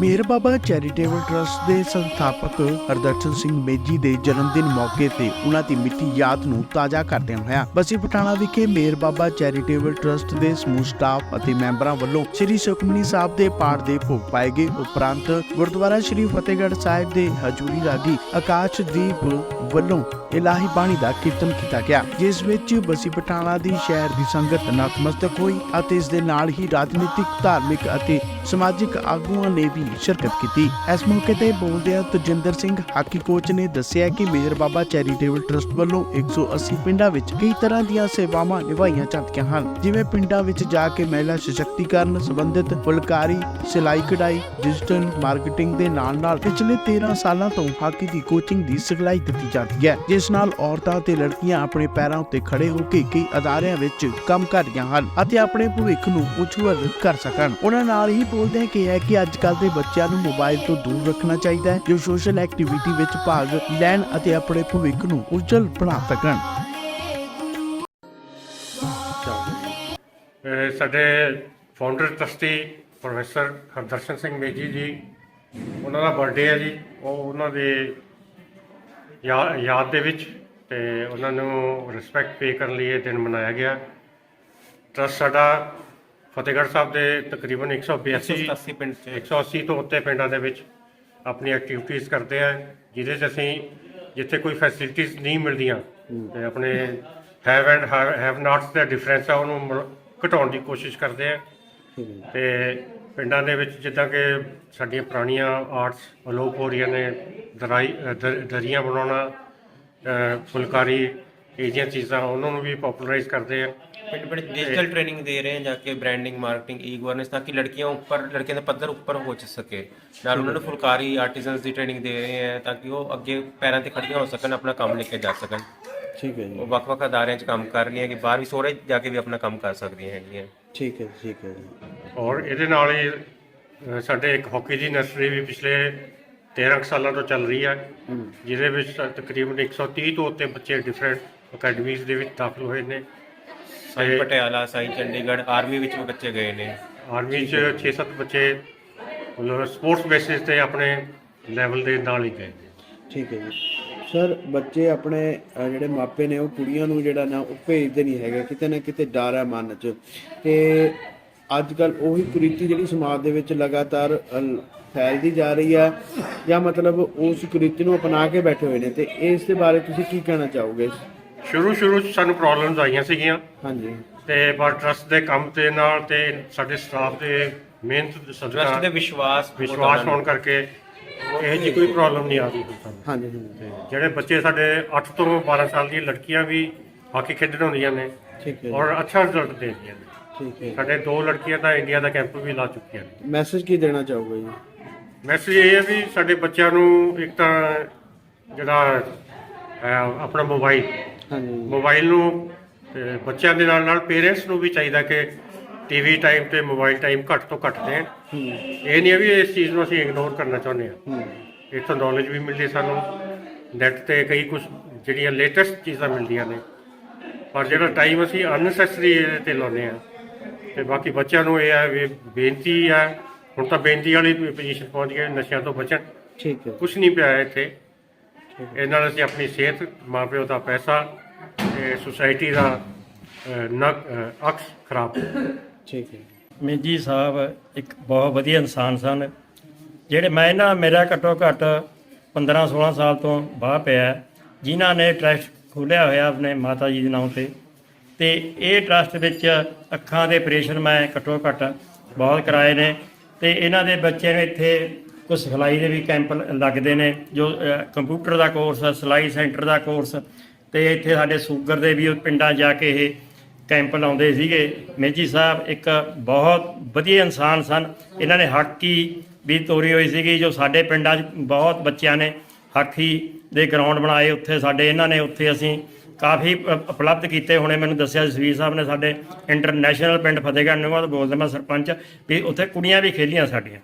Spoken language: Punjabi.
ਮੇਹਰ ਬਾਬਾ ਚੈਰੀਟੇਬਲ ਟਰਸਟ ਦੇ ਸੰਸਥਾਪਕ ਹਰਦਰਸ਼ਨ ਸਿੰਘ ਮੇਜੀ ਦੇ ਜਨਮ ਦਿਨ ਮੌਕੇ ਤੇ ਉਹਨਾਂ ਦੀ ਮਿੱਠੀ ਯਾਦ ਨੂੰ ਤਾਜ਼ਾ ਕਰਦਿਆਂ ਹੋਇਆ। ਬਸੀ ਪਟਾਣਾ ਵਿਖੇ ਮੇਹਰ ਬਾਬਾ ਚੈਰੀਟੇਬਲ ਟਰਸਟ ਦੇ ਸਮੂਹ ਸਟਾਫ ਅਤੇ ਮੈਂਬਰਾਂ ਵੱਲੋਂ ਸ੍ਰੀ ਸੁਖਮਨੀ ਸਾਹਿਬ ਦੇ ਪਾਠ ਦੇ ਭੋਗ ਪਾਏ ਗਏ। ਉਪਰੰਤ ਗੁਰਦੁਆਰਾ ਸ੍ਰੀ ਫਤਿਹਗੜ੍ਹ ਸਾਹਿਬ ਦੇ ਹਜੂਰੀ ਰਾਗੀ ਆਕਾਸ਼ਦੀਪ ਵੱਲੋਂ ਇਲਾਹੀ ਬਾਣੀ ਦਾ ਕੀਰਤਨ ਕੀਤਾ ਗਿਆ, ਜਿਸ ਵਿੱਚ ਬਸੀ ਪਟਾਣਾ ਦੀ ਸ਼ਹਿਰ ਦੀ ਸੰਗਤ ਨਤਮਸਤਕ ਹੋਈ ਅਤੇ ਇਸ ਦੇ ਨਾਲ ਹੀ ਰਾਜਨੀਤਿਕ, ਧਾਰਮਿਕ ਅਤੇ ਸਮਾਜਿਕ ਆਗੂਆਂ ਨੇ ਵੀ ਸ਼ਿਰਕਤ ਕੀਤੀ। ਇਸ ਮੌਕੇ ਤੇ ਬੋਲਦਿਆਂ ਤਜਿੰਦਰ ਸਿੰਘ, ਹਾਕੀ ਕੋਚ ਨੇ ਦੱਸਿਆ ਕਿ ਮੇਜਰ ਬਾਬਾ ਚੈਰੀਟੇਬਲ ਟਰਸਟ ਵੱਲੋਂ 180 ਪਿੰਡਾਂ ਵਿੱਚ ਕਈ ਤਰ੍ਹਾਂ ਦੀਆਂ ਸੇਵਾਵਾਂ ਨਿਭਾਈਆਂ ਜਾਂਦੀਆਂ ਹਨ। ਜਿਵੇਂ ਪਿੰਡਾਂ ਵਿੱਚ ਜਾ ਕੇ ਮਹਿਲਾ ਸਸ਼ਕਤੀਕਰਨ ਸੰਬੰਧਿਤ ਫੁਲਕਾਰੀ, ਸਿਲਾਈ ਕਢਾਈ ਡਿਜੀਟਲ ਮਾਰਕੀਟਿੰਗ ਦੇ ਨਾਲ-ਨਾਲ ਪਿਛਲੇ 13 ਸਾਲਾਂ ਤੋਂ ਹਾਕੀ ਦੀ ਕੋਚਿੰਗ ਦੀ ਸਿਖਲਾਈ ਦਿੱਤੀ ਜਾਂਦੀ ਹੈ। ਜਿਸ ਨਾਲ ਔਰਤਾਂ ਤੇ ਲੜਕੀਆਂ ਆਪਣੇ ਪੈਰਾਂ ਉੱਤੇ ਖੜੇ ਹੋ ਕੇ ਕਈ ਅਦਾਰਿਆਂ ਵਿੱਚ ਕੰਮ ਕਰ ਰਹੀਆਂ ਹਨ ਅਤੇ ਆਪਣੇ ਭਵਿੱਖ ਨੂੰ ਉਜਵਲ ਕਰ ਸਕਣ। ਉਹਨਾਂ ਨਾਲ ਹੀ ਬੋਲਦੇ ਕਿਹਾ ਕਿ ਅੱਜ ਕੱਲ ਦੇ ਬੱਚਿਆਂ ਨੂੰ ਮੋਬਾਈਲ ਤੋਂ ਦੂਰ ਰੱਖਣਾ ਚਾਹੀਦਾ ਹੈ, ਜੋ ਸੋਸ਼ਲ ਐਕਟੀਵਿਟੀ ਵਿੱਚ ਭਾਗ ਲੈਣ ਅਤੇ ਆਪਣੇ ਭਵਿੱਖ ਨੂੰ ਉਜਵਲ ਬਣਾ ਸਕਣ। ਸਾਡੇ founder trustee professor Hardarshan Singh Meji ji, ਉਹਨਾਂ ਦਾ ਬਰਥਡੇ ਹੈ ਜੀ। ਉਹ ਉਹਨਾਂ ਦੇ ਯਾ- ਯਾਦ ਦੇ ਵਿੱਚ ਤੇ ਉਹਨਾਂ ਨੂੰ ਰਿਸਪੈਕਟ ਪੇ ਕਰਨ ਲਈ ਇਹ ਦਿਨ ਮਨਾਇਆ ਗਿਆ। ਟਰਸਟ ਸਾਡਾ ਫਤਿਹਗੜ੍ਹ ਸਾਹਿਬ ਦੇ ਤਕਰੀਬਨ 182 180 ਪਿੰਡ ਚ। 180 ਤੋਂ ਉੱਤੇ ਪਿੰਡਾਂ ਦੇ ਵਿੱਚ ਆਪਣੀ ਐਕਟੀਵਿਟੀਜ਼ ਕਰਦੇ ਆ ਜਿਹਦੇ 'ਚ ਅਸੀਂ ਜਿੱਥੇ ਕੋਈ ਫੈਸਿਲਿਟੀਜ਼ ਨਹੀਂ ਮਿਲਦੀਆਂ ਤੇ ਆਪਣੇ ਹੈਵ ਐਂਡ ਹੈਵ ਨਾਟਸ ਦਾ ਡਿਫਰੈਂਸ ਆ ਉਹਨੂੰ ਘਟਾਉਣ ਦੀ ਕੋਸ਼ਿਸ਼ ਕਰਦੇ ਆ। ਤੇ ਪਿੰਡਾਂ ਦੇ ਵਿੱਚ ਜਿੱਦਾਂ ਕਿ ਸਾਡੀਆਂ ਪੁਰਾਣੀਆਂ ਆਰਟਸ ਅਲੋਪ ਹੋ ਰਹੀਆਂ ਨੇ ਦਰਾਈ ਦਰੀਆਂ ਬਣਾਉਣਾ ਫੁਲਕਾਰੀ ਇਹ ਜਿਹੀਆਂ ਚੀਜ਼ਾਂ ਉਹਨਾਂ ਨੂੰ ਵੀ ਪਪੂਲਰਾਈਜ਼ ਕਰਦੇ ਆ। ਪਿੰਡ ਪਿੰਡ डिजिटल ट्रेनिंग दे रहे हैं जाके ब्रांडिंग मार्केटिंग ई गवर्नेंस ताकि लड़कियां ऊपर लड़कियां ਦਾ ਪੱਧਰ ਉੱਪਰ ਹੋ ਸਕੇ ਨਾਲ ਉਹਨਾਂ ਨੂੰ ਫੁਲਕਾਰੀ ਆਰਟੀਜ਼ਨਸ ਦੀ ਟ੍ਰੇਨਿੰਗ ਦੇ ਰਹੇ हैं ਤਾਂ ਕਿ ਉਹ ਅੱਗੇ ਪੈਰਾਂ ਤੇ ਖੜੀਆਂ ਹੋ ਸਕਣ ਆਪਣਾ ਕੰਮ ਲੈ ਕੇ ਜਾ ਸਕਣ ਠੀਕ ਹੈ ਜੀ ਉਹ ਵੱਖ-ਵੱਖ ਅਦਾਰਿਆਂ 'ਚ ਕੰਮ ਕਰ ਰਹੀਆਂ ਕਿ ਬਾਹਰ ਵੀ ਸੋਹਰੇ ਜਾ ਕੇ ਵੀ ਆਪਣਾ ਕੰਮ ਕਰ ਸਕਦੀਆਂ ਹੈਗੀਆਂ ਠੀਕ ਹੈ ਠੀਕ ਹੈ ਜੀ ਔਰ ਇਹਦੇ ਨਾਲ ਹੀ ਅ, ਸਾਡੇ ਇੱਕ ਹਾਕੀ ਦੀ ਨਰਸਰੀ ਵੀ ਪਿਛਲੇ 13 ਕੁ ਸਾਲਾਂ ਤੋਂ ਚੱਲ ਰਹੀ ਹੈ ਜਿਹਦੇ ਵਿੱਚ ਤ- ਤਕਰੀਬਨ 130 ਤੋਂ ਉੱਤੇ ਬੱਚੇ ਡਿਫਰੈਂਟ ਅਕੈਡਮੀਜ਼ ਦੇ ਵਿੱਚ ਦਾਖਲ ਹੋਏ ਨੇ SAI Patiala SAI Chandigarh army ਵਿੱਚ ਵੀ ਬੱਚੇ ਗਏ ਨੇ। ਆਰਮੀ 'ਚ 6-7 ਬੱਚੇ ਮਤਲਬ ਸਪੋਰਟਸ ਬੇਸਿਸ ਤੇ ਆਪਣੇ ਲੈਵਲ ਦੇ ਨਾਲ ਹੀ ਗਏ ਨੇ। ਠੀਕ ਹੈ ਜੀ। ਸਰ ਬੱਚੇ ਆਪਣੇ ਅਹ, ਜਿਹੜੇ ਮਾਪੇ ਨੇ ਉਹ ਕੁੜੀਆਂ ਨੂੰ ਜਿਹੜਾ ਨਾ ਉਹ ਭੇਜਦੇ ਨਹੀਂ ਹੈਗੇ। ਕਿਤੇ ਨਾ ਕਿਤੇ ਡਰ ਹੈ ਮਨ 'ਚ। ਤੇ ਅੱਜ ਕੱਲ ਉਹੀ ਕੁਰੀਤੀ ਜਿਹੜੀ ਸਮਾਜ ਦੇ ਵਿੱਚ ਲਗਾਤਾਰ ਅਹ, ਫੈਲਦੀ ਜਾ ਰਹੀ ਹੈ। ਜਾਂ ਮਤਲਬ ਉਸ ਕੁਰੀਤੀ ਨੂੰ ਅਪਣਾ ਕੇ ਬੈਠੇ ਹੋਏ ਨੇ। ਤੇ ਇਸ ਦੇ ਬਾਰੇ ਤੁਸੀਂ ਕੀ ਕਹਿਣਾ ਚਾਹੋਗੇ? ਸ਼ੁਰੂ ਸ਼ੁਰੂ 'ਚ ਸਾਨੂੰ ਪ੍ਰੋਬਲਮਸ ਆਈਆਂ ਸੀਗੀਆਂ। ਹਾਂਜੀ। ਤੇ ਪਰ ਟਰਸਟ ਦੇ ਕੰਮ ਦੇ ਨਾਲ ਤੇ ਸਾਡੇ ਸਟਾਫ ਦੇ ਮਿਹਨਤ ਦੇ ਟਰਸਟ ਸਦਕਾ ਦੇ ਵਿਸ਼ਵਾਸ ਵਿਸ਼ਵਾਸ ਹੋਣ ਕਰਕੇ ਇਹ ਜੀ ਕੋਈ ਪ੍ਰੋਬਲਮ ਨਹੀਂ ਆਦੀ ਸਾਨੂੰ ਹਾਂਜੀ ਹਾਂਜੀ। ਜਿਹੜੇ ਬੱਚੇ ਸਾਡੇ 8 ਤੋਂ 12 ਸਾਲ ਦੀਆਂ ਲੜਕੀਆਂ ਵੀ ਹਾਕੀ ਖੇਡਣ ਹੁੰਦੀਆਂ ਨੇ ਠੀਕ ਹੈ ਔਰ ਅੱਛਾ ਰਿਜ਼ਲਟ ਦੇ ਰਹੀਆਂ ਨੇ। ਠੀਕ ਹੈ ਸਾਡੇ ਦੋ ਲੜਕੀਆਂ ਤਾਂ ਇੰਡੀਆ ਦਾ ਕੈਂਪ ਵੀ ਲਾ ਚੁੱਕੀਆਂ ਨੇ। ਮੈਸੇਜ ਕੀ ਦੇਣਾ ਚਾਹੋਗੇ ਜੀ? ਮੈਸੇਜ ਇਹ ਹੈ ਵੀ ਸਾਡੇ ਬੱਚਿਆਂ ਨੂੰ ਇੱਕ ਤਾਂ ਜਿਹੜਾ ਆਪਣਾ ਮੋਬਾਈਲ ਮੋਬਾਈਲ ਨੂੰ ਤੇ ਬੱਚਿਆਂ ਦੇ ਨਾਲ ਨਾਲ ਪੇਰੈਂਟਸ ਨੂੰ ਵੀ ਚਾਹੀਦਾ ਕਿ ਟੀਵੀ ਟਾਈਮ ਤੇ ਮੋਬਾਈਲ ਟਾਈਮ ਘੱਟ ਤੋਂ ਘੱਟ ਦੇਣ। ਇਹ ਨਹੀਂ ਹੈ ਵੀ ਇਸ ਚੀਜ਼ ਨੂੰ ਅਸੀਂ ਇਗਨੋਰ ਕਰਨਾ ਚਾਹੁੰਦੇ ਹਾਂ। ਇੱਥੋਂ ਨੌਲੇਜ ਵੀ ਮਿਲਦੀ ਸਾਨੂੰ। ਨੈਟ ਤੇ ਕਈ ਕੁਝ ਜਿਹੜੀਆਂ ਲੇਟੈਸਟ ਚੀਜ਼ਾਂ ਮਿਲਦੀਆਂ ਨੇ। ਪਰ ਜਿਹੜਾ ਟਾਈਮ ਅਸੀਂ ਅਨਸੈਸਰੀ ਇਹਦੇ ਤੇ ਲਾਉਂਦੇ ਆ ਤੇ ਬਾਕੀ ਬੱਚਿਆਂ ਨੂੰ ਇਹ ਹੈ ਵੀ ਬੇਨਤੀ ਹੈ। ਹੁਣ ਤਾਂ ਬੇਨਤੀ ਵਾਲੀ ਪੋਜੀਸ਼ਨ ਪਹੁੰਚ ਗਏ ਨਸ਼ਿਆਂ ਤੋਂ ਬਚਣ। ਠੀਕ ਹੈ। ਕੁਝ ਨਹੀਂ ਪਿਆ ਹੈ ਇੱਥੇ। ਇਹਨਾਂ ਨਾਲ ਅਸੀਂ ਆਪਣੀ ਸਿਹਤ, ਮਾਪਿਓ ਦਾ ਪੈਸਾ ਤੇ ਸੁਸਾਇਟੀ ਦਾ ਨਕ ਅਕਸ ਖਰਾਬ ਠੀਕ ਹੈ। ਮੇਜੀ ਸਾਹਿਬ ਇੱਕ ਬਹੁਤ ਵਧੀਆ ਇਨਸਾਨ ਸਨ, ਜਿਹੜੇ ਮੈਂ ਨਾ ਮੇਰਾ ਘੱਟੋ ਘੱਟ 15 16 ਸਾਲ ਤੋਂ ਬਾਹ ਪਿਆ ਜਿਨ੍ਹਾਂ ਨੇ ਟਰਸਟ ਖੋਲ੍ਹਿਆ ਹੋਇਆ ਆਪਣੇ ਮਾਤਾ ਜੀ ਦੇ ਨਾਮ ਤੇ। ਤੇ ਇਹ ਟਰਸਟ ਵਿੱਚ ਅੱਖਾਂ ਦੇ ਆਪਰੇਸ਼ਨ ਮੈਂ ਘੱਟੋ ਘੱਟ ਬਹੁਤ ਕਰਾਏ ਨੇ। ਤੇ ਇਹਨਾਂ ਦੇ ਬੱਚੇ ਨੂੰ ਇੱਥੇ ਕੁਝ ਸਿਖਲਾਈ ਦੇ ਵੀ ਕੈਂਪ ਲੱਗਦੇ ਨੇ, ਜੋ ਕੰਪਿਊਟਰ ਦਾ ਕੋਰਸ, ਸਿਲਾਈ ਸੈਂਟਰ ਦਾ ਕੋਰਸ, ਤੇ ਇੱਥੇ ਸਾਡੇ ਸ਼ੂਗਰ ਦੇ ਵੀ ਉਹ ਪਿੰਡਾਂ ਜਾ ਕੇ ਇਹ ਕੈਂਪ ਲਾਉਂਦੇ ਸੀਗੇ। ਮੇਜੀ ਸਾਹਿਬ ਇੱਕ ਬਹੁਤ ਵਧੀਆ ਇਨਸਾਨ ਸਨ। ਇਹਨਾਂ ਨੇ ਹਾਕੀ ਵੀ ਤੋਰੀ ਹੋਈ ਸੀਗੀ, ਜੋ ਸਾਡੇ ਪਿੰਡਾਂ 'ਚ ਬਹੁਤ ਬੱਚਿਆਂ ਨੇ ਹਾਕੀ ਦੇ ਗਰਾਊਂਡ ਬਣਾਏ ਉੱਥੇ। ਸਾਡੇ ਇਹਨਾਂ ਨੇ ਉੱਥੇ ਅਸੀਂ ਕਾਫੀ ਉਪ- ਉਪਲਬਧ ਕੀਤੇ ਹੁਣੇ। ਮੈਨੂੰ ਦੱਸਿਆ ਜਸਵੀਰ ਸਾਹਿਬ ਨੇ ਸਾਡੇ ਇੰਟਰਨੈਸ਼ਨਲ ਪਿੰਡ ਫਤਿਹਗੜ੍ਹ ਨੂੰ ਤੋਂ ਬੋਲਦਾ ਮੈਂ ਸਰਪੰਚ, ਵੀ ਉੱਥੇ ਕੁੜੀਆਂ ਵੀ ਖੇਲੀਆਂ ਸਾਡੀਆਂ।